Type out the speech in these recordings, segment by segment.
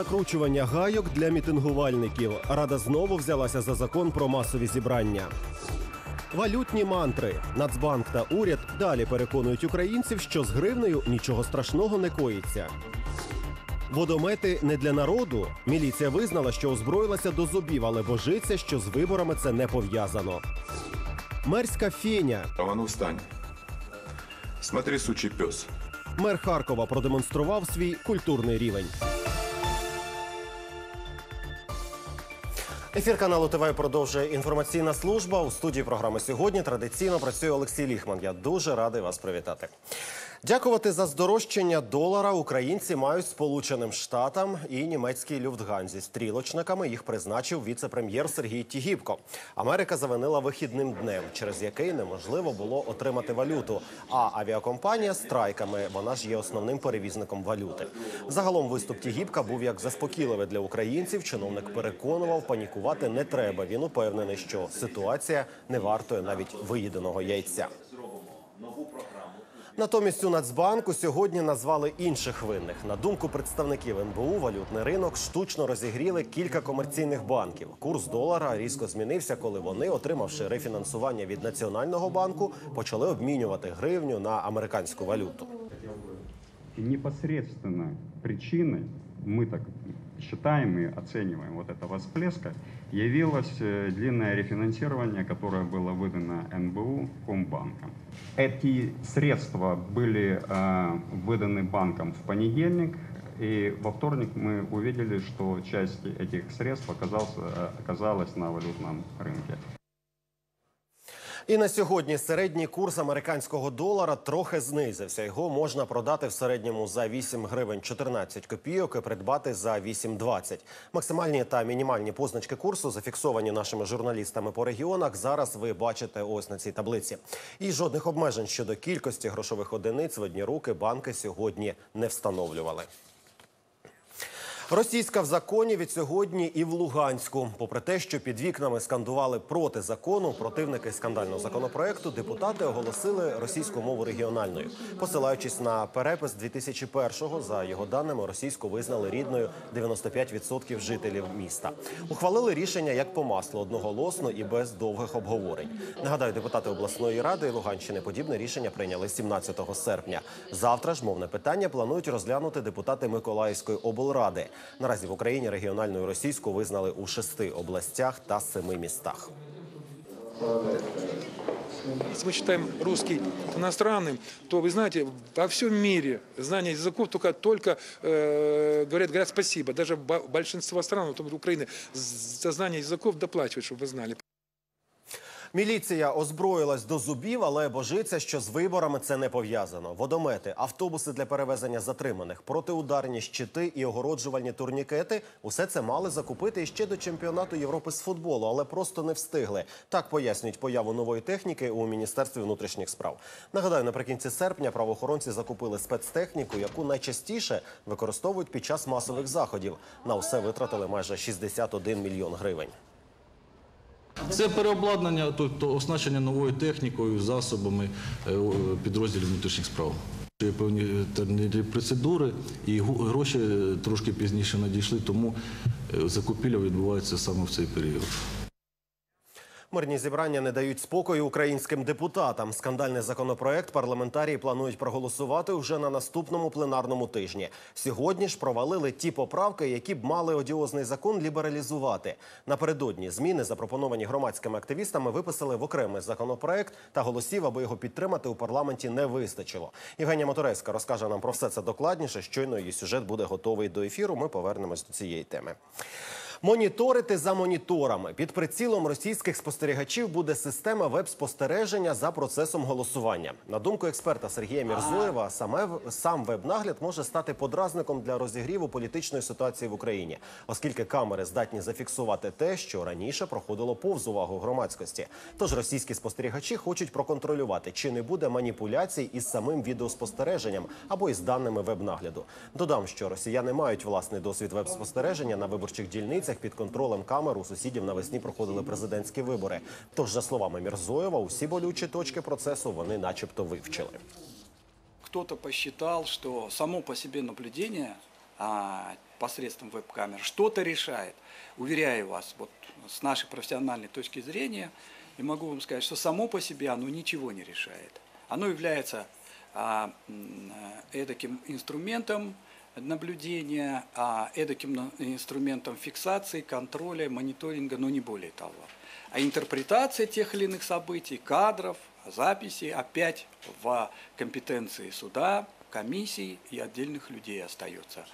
Закручування гайок для мітингувальників. Рада знову взялася за закон про масові зібрання. Валютні мантри. Нацбанк та уряд далі переконують українців, що з гривнею нічого страшного не коїться. Водомети не для народу. Міліція визнала, що озброїлася до зубів, але божиться, що з виборами це не пов'язано. Мерська феня. А ну встань. Смотри, сучий пес. Мер Харкова продемонстрував свій культурний рівень. Ефір каналу ТВ продовжує інформаційна служба. У студії програми сьогодні традиційно працює Олексій Ліхман. Я дуже радий вас привітати. Дякувати за здорожчання долара українці мають Сполученим Штатам і німецькій Люфтганзі. Стрілочниками їх призначив віце-прем'єр Сергій Тігіпко. Америка завинила вихідним днем, через який неможливо було отримати валюту. А авіакомпанія страйками вона ж є основним перевізником валюти. Загалом виступ Тігіпка був як заспокійливий для українців. Чиновник переконував, панікувати не треба. Він упевнений, що ситуація не вартує навіть виїденого яйця. Натомість у Нацбанку сьогодні назвали інших винних. На думку представників НБУ, валютний ринок штучно розігріли кілька комерційних банків. Курс долара різко змінився, коли вони, отримавши рефінансування від національного банку, почали обмінювати гривню на американську валюту. Непосредственно причиной, мы так считаем и оцениваем вот этого всплеска, явилось э, длинное рефинансирование, которое было выдано НБУ Комбанком. Эти средства были э, выданы банком в понедельник, и во вторник мы увидели, что часть этих средств оказался, э, оказалась на валютном рынке. І на сьогодні середній курс американського долара трохи знизився. Його можна продати в середньому за 8 гривень 14 копійок і придбати за 8,20. Максимальні та мінімальні позначки курсу зафіксовані нашими журналістами по регіонах. Зараз ви бачите ось на цій таблиці. І жодних обмежень щодо кількості грошових одиниць в одні руки банки сьогодні не встановлювали. Російська в законі від сьогодні і в Луганську. Попри те, що під вікнами скандували проти закону, противники скандального законопроекту, депутати оголосили російську мову регіональною, посилаючись на перепис 2001-го, за його даними, російську визнали рідною 95% жителів міста. Ухвалили рішення як по маслу одноголосно і без довгих обговорень. Нагадаю, депутати обласної ради Луганщини подібне рішення прийняли 17 серпня. Завтра ж мовне питання планують розглянути депутати Миколаївської облради. Наразі в Україні регіональною російську визнали у шести областях та семи містах. Если мы считаем русский иностранным, то вы знаете, во всем мире знание языков только, только э, говорят, говорят спасибо. Даже бо- большинство стран, вот Украины, за знание языков доплачивают, чтобы вы знали. Міліція озброїлась до зубів, але божиться, що з виборами це не пов'язано. Водомети, автобуси для перевезення затриманих, протиударні щити і огороджувальні турнікети усе це мали закупити іще до чемпіонату Європи з футболу, але просто не встигли. Так пояснюють появу нової техніки у міністерстві внутрішніх справ. Нагадаю, наприкінці серпня правоохоронці закупили спецтехніку, яку найчастіше використовують під час масових заходів. На усе витратили майже 61 мільйон гривень. Це переобладнання, тобто оснащення новою технікою, засобами е, підрозділів внутрішніх справ. Певні процедури, і гроші трошки пізніше надійшли, тому е, закупівля відбувається саме в цей період. Мирні зібрання не дають спокою українським депутатам. Скандальний законопроект парламентарії планують проголосувати вже на наступному пленарному тижні. Сьогодні ж провалили ті поправки, які б мали одіозний закон лібералізувати. Напередодні зміни, запропоновані громадськими активістами, виписали в окремий законопроект та голосів, аби його підтримати у парламенті не вистачило. Євгенія Моторецька розкаже нам про все це докладніше. Щойно її сюжет буде готовий до ефіру. Ми повернемось до цієї теми. Моніторити за моніторами під прицілом російських спостерігачів буде система веб-спостереження за процесом голосування. На думку експерта Сергія Мірзоєва, саме сам веб-нагляд може стати подразником для розігріву політичної ситуації в Україні, оскільки камери здатні зафіксувати те, що раніше проходило повз увагу громадськості. Тож російські спостерігачі хочуть проконтролювати, чи не буде маніпуляцій із самим відеоспостереженням або із даними веб-нагляду. Додам, що росіяни мають власний досвід веб-спостереження на виборчих дільницях під контролем камер у сусідів навесні проходили президентські вибори. Тож, за словами Мірзоєва, усі болючі точки процесу вони, начебто, вивчили. кто-то посчитал, что само по себе наблюдение а, посредством веб-камер что-то решает. Уверяю вас, вот с нашей профессиональной точки зрения, я могу вам сказать, что само по себе оно ничего не решает. Оно является а, м, э, эдаким инструментом наблюдения, а, эдаким на- инструментом фиксации, контроля, мониторинга, но не более того. А интерпретация тех или иных событий, кадров, записей опять в компетенции суда, комиссий и отдельных людей остается.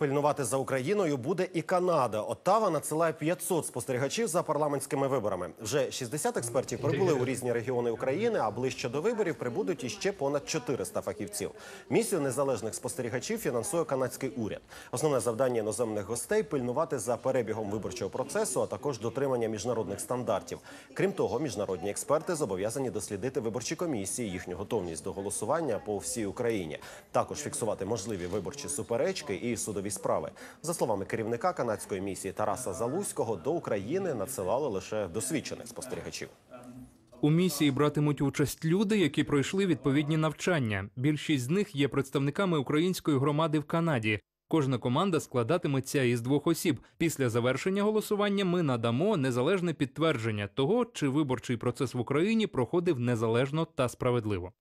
Пильнувати за Україною буде і Канада. Оттава надсилає 500 спостерігачів за парламентськими виборами. Вже 60 експертів прибули у різні регіони України, а ближче до виборів прибудуть іще понад 400 фахівців. Місію незалежних спостерігачів фінансує канадський уряд. Основне завдання іноземних гостей пильнувати за перебігом виборчого процесу, а також дотримання міжнародних стандартів. Крім того, міжнародні експерти зобов'язані дослідити виборчі комісії, їхню готовність до голосування по всій Україні. Також фіксувати можливі виборчі суперечки і судові справи. За словами керівника канадської місії Тараса Залузького, до України надсилали лише досвідчених спостерігачів. У місії братимуть участь люди, які пройшли відповідні навчання. Більшість з них є представниками української громади в Канаді. Кожна команда складатиметься із двох осіб. Після завершення голосування ми надамо незалежне підтвердження того, чи виборчий процес в Україні проходив незалежно та справедливо.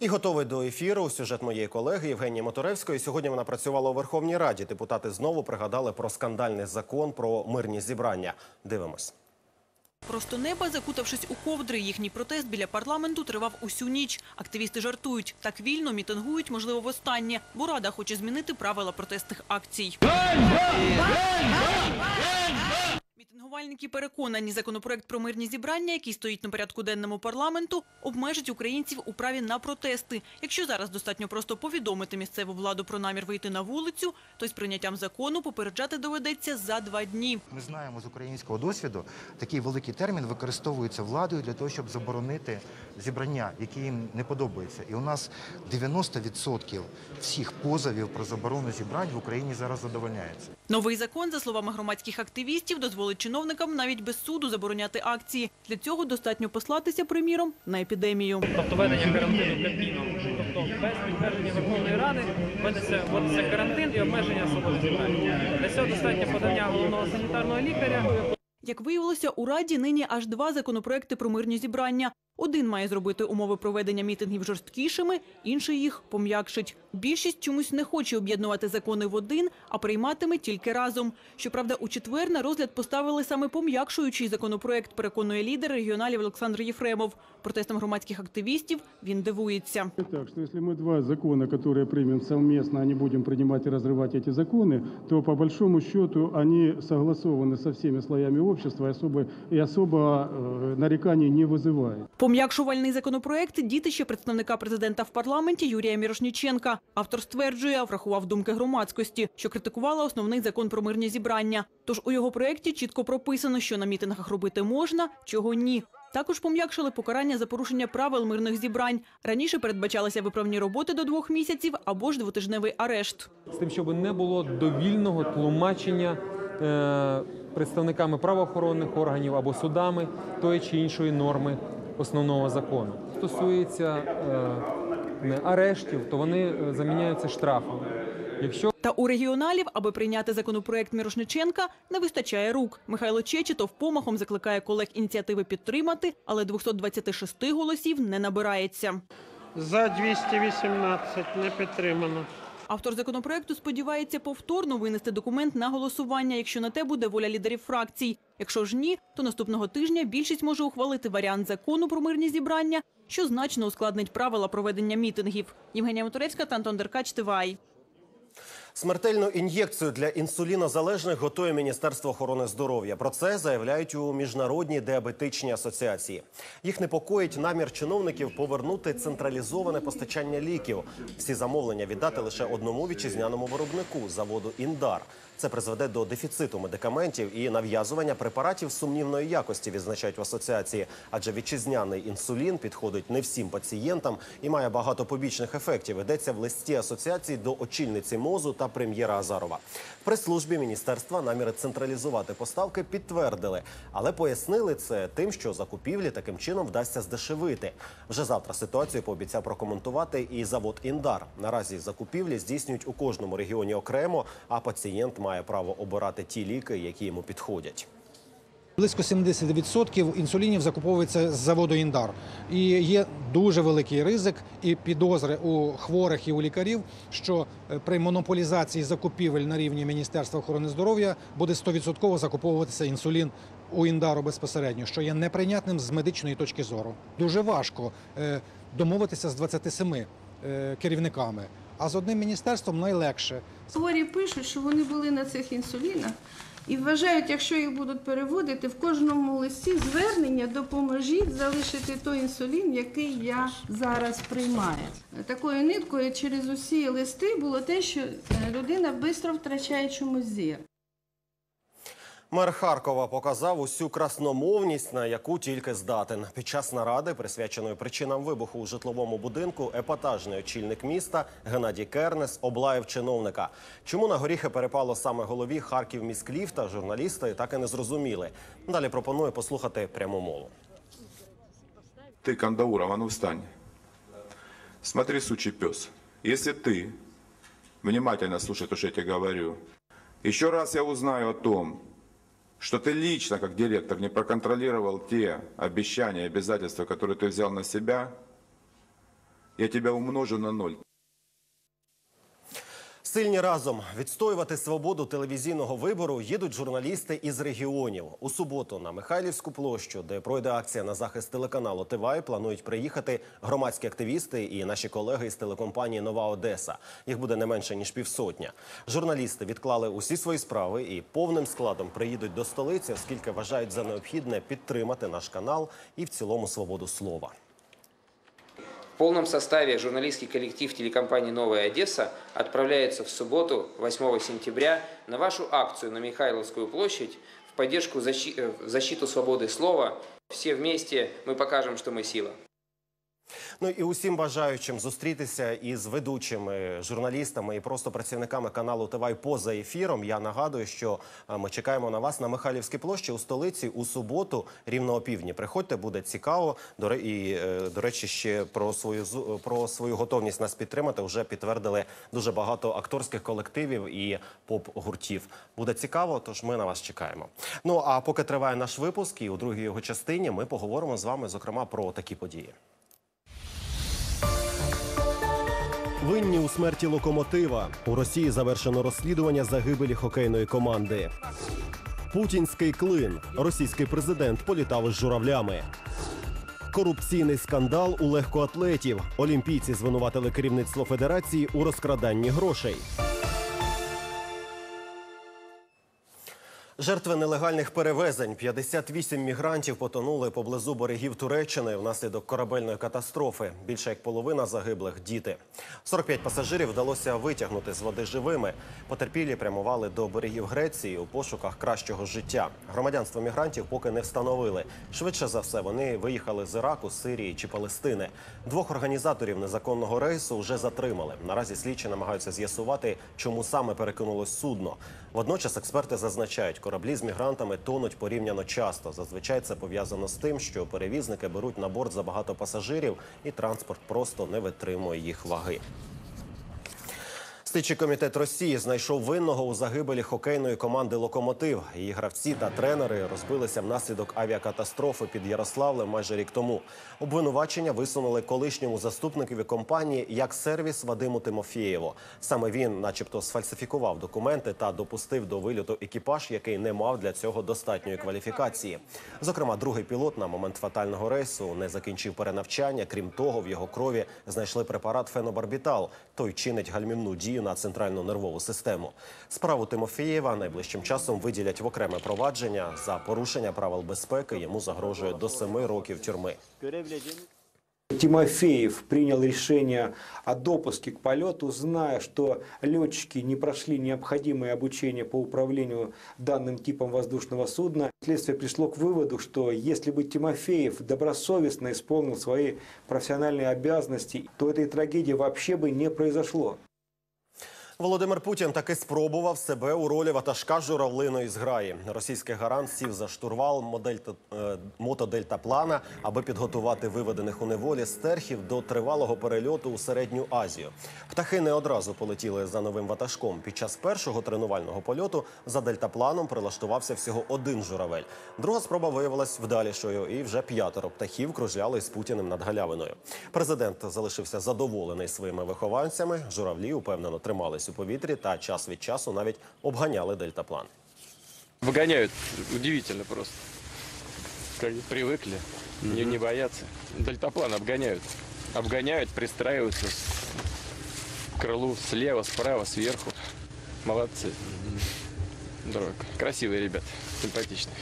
І готовий до ефіру сюжет моєї колеги Євгенії Моторевської. Сьогодні вона працювала у Верховній Раді. Депутати знову пригадали про скандальний закон про мирні зібрання. Дивимось. Просто неба, закутавшись у ковдри, їхній протест біля парламенту тривав усю ніч. Активісти жартують. Так вільно мітингують, можливо, востаннє, бо Рада хоче змінити правила протестних акцій. Мітингувальники переконані, законопроект про мирні зібрання, який стоїть на порядку денному парламенту, обмежить українців у праві на протести. Якщо зараз достатньо просто повідомити місцеву владу про намір вийти на вулицю, то з прийняттям закону попереджати доведеться за два дні. Ми знаємо з українського досвіду, такий великий термін використовується владою для того, щоб заборонити зібрання, які їм не подобаються. І у нас 90% всіх позовів про заборону зібрань в Україні зараз задовольняється. Новий закон, за словами громадських активістів, дозволить чиновникам навіть без суду забороняти акції. Для цього достатньо послатися, приміром, на епідемію. тобто ведення карантину Кабміном. Тобто без підтвердження Верховної Ради вводиться, вводиться карантин і обмеження свободи зібрання. Для цього достатньо подання головного санітарного лікаря. Як виявилося, у Раді нині аж два законопроекти про мирні зібрання. Один має зробити умови проведення мітингів жорсткішими, інший їх пом'якшить. Більшість чомусь не хоче об'єднувати закони в один, а прийматиме тільки разом. Щоправда, у четвер на розгляд поставили саме пом'якшуючий законопроект, переконує лідер регіоналів Олександр Єфремов. Протестам громадських активістів він дивується. Так что если мы два закона, которые примем совместно, а не будем принимать и разрывать эти законы, то по большому счету они согласованы со всеми слоями общества и особо, и особо э, нареканий не вызывают. Пом'якшувальний законопроект – дітище представника президента в парламенті Юрія Мірошніченка. Автор стверджує, врахував думки громадськості, що критикувала основний закон про мирні зібрання. Тож у його проєкті чітко прописано, що на мітингах робити можна, чого ні. Також пом'якшили покарання за порушення правил мирних зібрань. Раніше передбачалися виправні роботи до двох місяців або ж двотижневий арешт. З тим, щоб не було довільного тлумачення е, представниками правоохоронних органів або судами тої чи іншої норми основного закону. Стосується е, арештів, то вони е, заміняються штрафами. Якщо Та у регіоналів, аби прийняти законопроект Мірошниченка, не вистачає рук. Михайло Чечетов помахом закликає колег ініціативи підтримати, але 226 голосів не набирається. За 218 не підтримано. Автор законопроекту сподівається повторно винести документ на голосування, якщо на те буде воля лідерів фракцій. Якщо ж ні, то наступного тижня більшість може ухвалити варіант закону про мирні зібрання, що значно ускладнить правила проведення мітингів. Євгенія Моторецька та Антон Деркач, ТВАЙ. Смертельну ін'єкцію для інсулінозалежних готує Міністерство охорони здоров'я. Про це заявляють у міжнародній діабетичній асоціації. Їх непокоїть намір чиновників повернути централізоване постачання ліків. Всі замовлення віддати лише одному вітчизняному виробнику заводу Індар. Це призведе до дефіциту медикаментів і нав'язування препаратів сумнівної якості, відзначають в асоціації. Адже вітчизняний інсулін підходить не всім пацієнтам і має багато побічних ефектів. Йдеться в листі асоціації до очільниці мозу та прем'єра Азарова. В прес-службі міністерства наміри централізувати поставки підтвердили, але пояснили це тим, що закупівлі таким чином вдасться здешевити. Вже завтра ситуацію пообіцяв прокоментувати і завод Індар. Наразі закупівлі здійснюють у кожному регіоні окремо, а пацієнт має право обирати ті ліки, які йому підходять. Близько 70% інсулінів закуповується з заводу Індар. І є дуже великий ризик і підозри у хворих і у лікарів, що е, при монополізації закупівель на рівні Міністерства охорони здоров'я буде 100% закуповуватися інсулін у Індару безпосередньо, що є неприйнятним з медичної точки зору. Дуже важко е, домовитися з 27 е, керівниками, а з одним міністерством найлегше. Хворі пишуть, що вони були на цих інсулінах і вважають, якщо їх будуть переводити, в кожному листі звернення допоможіть залишити той інсулін, який я зараз приймаю. Такою ниткою через усі листи було те, що е, людина швидко втрачає чомусь зір. Мер Харкова показав усю красномовність, на яку тільки здатен. Під час наради, присвяченої причинам вибуху у житловому будинку, епатажний очільник міста Геннадій Кернес облаяв чиновника. Чому на горіхи перепало саме голові Харків міськліфта, журналісти так і не зрозуміли. Далі пропоную послухати пряму мову. Ты, Кандауров, а ну встань. Смотри, сучий пес. Если ты внимательно слушай то, что я тебе говорю, еще раз я узнаю о том, что ты лично, как директор, не проконтролировал те обещания и обязательства, которые ты взял на себя, я тебя умножу на ноль. Сильні разом відстоювати свободу телевізійного вибору їдуть журналісти із регіонів. У суботу на Михайлівську площу, де пройде акція на захист телеканалу ТВАЙ, планують приїхати громадські активісти і наші колеги із телекомпанії Нова Одеса. Їх буде не менше ніж півсотня. Журналісти відклали усі свої справи і повним складом приїдуть до столиці, оскільки вважають за необхідне підтримати наш канал і в цілому свободу слова. В полном составе журналистский коллектив телекомпании «Новая Одесса» отправляется в субботу, 8 сентября, на вашу акцию на Михайловскую площадь в поддержку защи- э, в защиту свободы слова. Все вместе мы покажем, что мы сила. Ну і усім бажаючим зустрітися із ведучими журналістами і просто працівниками каналу ТВАЙ поза ефіром. Я нагадую, що е, ми чекаємо на вас на Михайлівській площі у столиці у суботу, рівно о півдні. Приходьте, буде цікаво. До і е, до речі, ще про свою про свою готовність нас підтримати вже підтвердили дуже багато акторських колективів і поп-гуртів. Буде цікаво, тож ми на вас чекаємо. Ну а поки триває наш випуск, і у другій його частині ми поговоримо з вами зокрема про такі події. Винні у смерті локомотива. У Росії завершено розслідування загибелі хокейної команди. Путінський клин. Російський президент політав із журавлями. Корупційний скандал у легкоатлетів. Олімпійці звинуватили керівництво федерації у розкраданні грошей. Жертви нелегальних перевезень 58 мігрантів потонули поблизу берегів Туреччини внаслідок корабельної катастрофи. Більше як половина загиблих діти. 45 пасажирів вдалося витягнути з води живими. Потерпілі прямували до берегів Греції у пошуках кращого життя. Громадянство мігрантів поки не встановили. Швидше за все, вони виїхали з Іраку, Сирії чи Палестини. Двох організаторів незаконного рейсу вже затримали. Наразі слідчі намагаються з'ясувати, чому саме перекинулось судно. Водночас експерти зазначають, кораблі з мігрантами тонуть порівняно часто. Зазвичай це пов'язано з тим, що перевізники беруть на борт забагато пасажирів, і транспорт просто не витримує їх ваги. Слідчий комітет Росії знайшов винного у загибелі хокейної команди Локомотив. Її гравці та тренери розбилися внаслідок авіакатастрофи під Ярославлем майже рік тому. Обвинувачення висунули колишньому заступникові компанії як сервіс Вадиму Тимофєєву. Саме він, начебто, сфальсифікував документи та допустив до вильоту екіпаж, який не мав для цього достатньої кваліфікації. Зокрема, другий пілот на момент фатального рейсу не закінчив перенавчання. Крім того, в його крові знайшли препарат фенобарбітал. Той чинить гальмівну дію на центральну нервову систему. Справу Тимофієва найближчим часом виділять в окреме провадження за порушення правил безпеки. Йому загрожує до семи років тюрми. Тимофеев принял решение о допуске к полету, зная, что летчики не прошли необходимое обучение по управлению данным типом воздушного судна. Следствие пришло к выводу, что если бы Тимофеев добросовестно исполнил свои профессиональные обязанности, то этой трагедии вообще бы не произошло. Володимир Путін таки спробував себе у ролі ватажка журавлиної зграї. Російський гарант сів за штурвал модель е, мотодельтаплана, аби підготувати виведених у неволі стерхів до тривалого перельоту у середню Азію. Птахи не одразу полетіли за новим ватажком. Під час першого тренувального польоту за дельтапланом прилаштувався всього один журавель. Друга спроба виявилась вдалішою, і вже п'ятеро птахів кружляли з Путіним над галявиною. Президент залишився задоволений своїми вихованцями. Журавлі упевнено тримались у повітрі та час від часу навіть обганяли дельтаплан. Выгоняют удивительно просто. Как бы привыкли, не, не боятся. Дельтаплан обгоняют. Обгоняют, пристраиваются с- к крылу слева, справа, сверху. Молодцы. Здорово. Красивые ребята, симпатичные.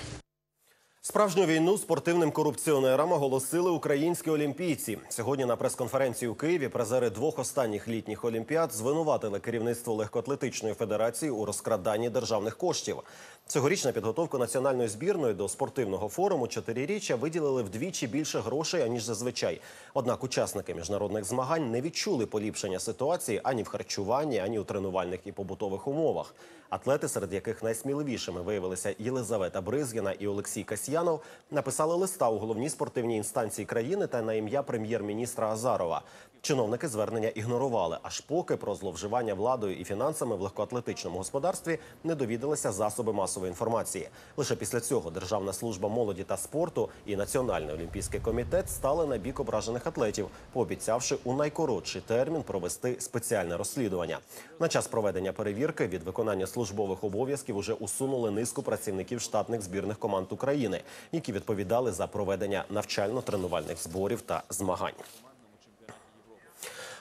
Справжню війну спортивним корупціонерам оголосили українські олімпійці. Сьогодні на прес-конференції у Києві призери двох останніх літніх олімпіад звинуватили керівництво легкоатлетичної федерації у розкраданні державних коштів. Цьогоріч на підготовку національної збірної до спортивного форуму чотириріччя виділили вдвічі більше грошей аніж зазвичай. Однак учасники міжнародних змагань не відчули поліпшення ситуації ані в харчуванні, ані у тренувальних і побутових умовах. Атлети, серед яких найсміливішими виявилися Єлизавета Бризгіна і Олексій Касьянов, написали листа у головній спортивній інстанції країни та на ім'я прем'єр-міністра Азарова. Чиновники звернення ігнорували, аж поки про зловживання владою і фінансами в легкоатлетичному господарстві не довідалися засоби масової інформації. Лише після цього Державна служба молоді та спорту і Національний олімпійський комітет стали на бік ображених атлетів, пообіцявши у найкоротший термін провести спеціальне розслідування. На час проведення перевірки від виконання службових обов'язків уже усунули низку працівників штатних збірних команд України, які відповідали за проведення навчально-тренувальних зборів та змагань.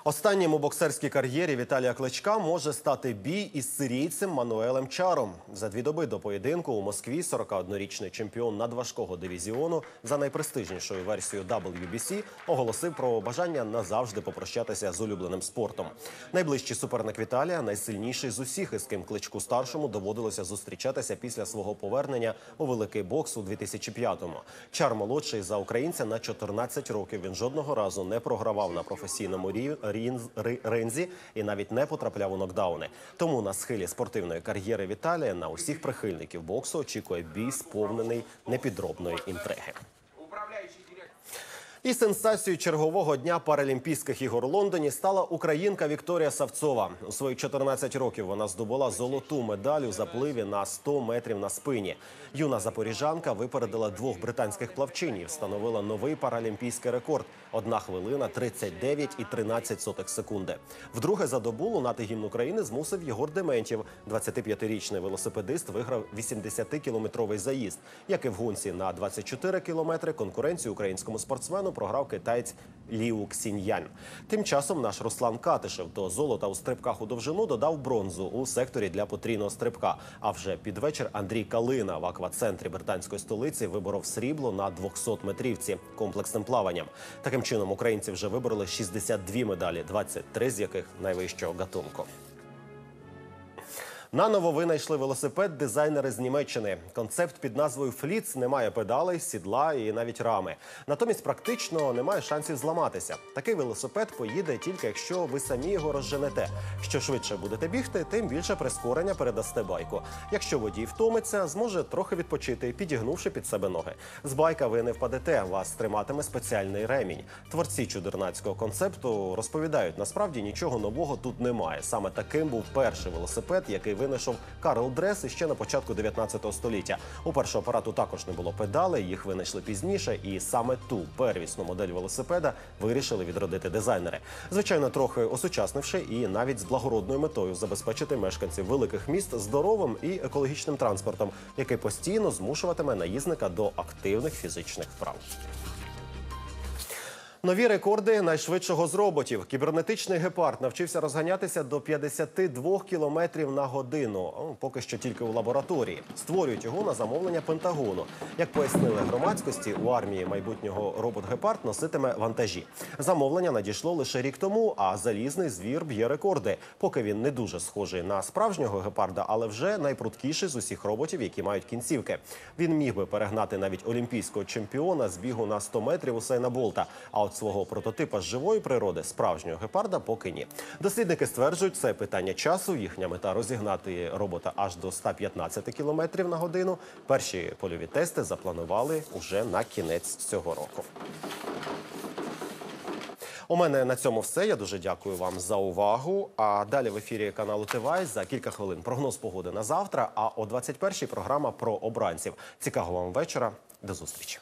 Останнім у боксерській кар'єрі Віталія Кличка може стати бій із сирійцем Мануелем Чаром. За дві доби до поєдинку у Москві 41-річний чемпіон надважкого дивізіону за найпрестижнішою версією WBC оголосив про бажання назавжди попрощатися з улюбленим спортом. Найближчий суперник Віталія найсильніший з усіх, із ким кличку старшому доводилося зустрічатися після свого повернення у великий бокс у 2005-му. Чар молодший за українця на 14 років. Він жодного разу не програвав на професійному рів- ринзі і навіть не потрапляв у нокдауни. Тому на схилі спортивної кар'єри Віталія на усіх прихильників боксу очікує бій, сповнений непідробної інтриги. І сенсацією чергового дня Паралімпійських ігор у Лондоні стала українка Вікторія Савцова. У свої 14 років вона здобула золоту медаль у запливі на 100 метрів на спині. Юна запоріжанка випередила двох британських плавчинь і встановила новий паралімпійський рекорд – 1 хвилина 39 і 13 сотих секунди. Вдруге за добу лунати гімн України змусив Єгор Дементів. 25-річний велосипедист виграв 80-кілометровий заїзд. Як і в гонці на 24 кілометри, конкуренцію українському спортсмену програв китаєць Ліу Ксіньянь. Тим часом наш Руслан Катишев до золота у стрибках у довжину додав бронзу у секторі для потрійного стрибка. А вже під вечір Андрій Калина в аквацентрі британської столиці виборов срібло на 200 метрівці комплексним плаванням. Таким чином українці вже вибороли 62 медалі, 23 з яких найвищого гатунку. Наново винайшли велосипед дизайнери з Німеччини. Концепт під назвою Фліц не має педалей, сідла і навіть рами. Натомість практично немає шансів зламатися. Такий велосипед поїде тільки якщо ви самі його розженете. Що швидше будете бігти, тим більше прискорення передасте байку. Якщо водій втомиться, зможе трохи відпочити, підігнувши під себе ноги. З байка ви не впадете, вас триматиме спеціальний ремінь. Творці чудернацького концепту розповідають, насправді нічого нового тут немає. Саме таким був перший велосипед, який винайшов Карл Дрес іще на початку 19 століття. У першого апарату також не було педалей, їх винайшли пізніше, і саме ту первісну модель велосипеда вирішили відродити дизайнери. Звичайно, трохи осучаснивши і навіть з благородною метою забезпечити мешканців великих міст здоровим і екологічним транспортом, який постійно змушуватиме наїзника до активних фізичних вправ. Нові рекорди найшвидшого з роботів. Кібернетичний гепард навчився розганятися до 52 кілометрів на годину. Поки що тільки у лабораторії. Створюють його на замовлення Пентагону. Як пояснили громадськості, у армії майбутнього робот-гепард носитиме вантажі. Замовлення надійшло лише рік тому, а залізний звір б'є рекорди. Поки він не дуже схожий на справжнього гепарда, але вже найпруткіший з усіх роботів, які мають кінцівки. Він міг би перегнати навіть олімпійського чемпіона з бігу на 100 метрів Усейна Болта. А свого прототипа з живої природи, справжнього гепарда, поки ні. Дослідники стверджують, це питання часу. Їхня мета розігнати робота аж до 115 км на годину. Перші польові тести запланували уже на кінець цього року. У мене на цьому все. Я дуже дякую вам за увагу. А далі в ефірі каналу ТВАЙ за кілька хвилин прогноз погоди на завтра. А о 21-й програма про обранців. Цікавого вам вечора. До зустрічі.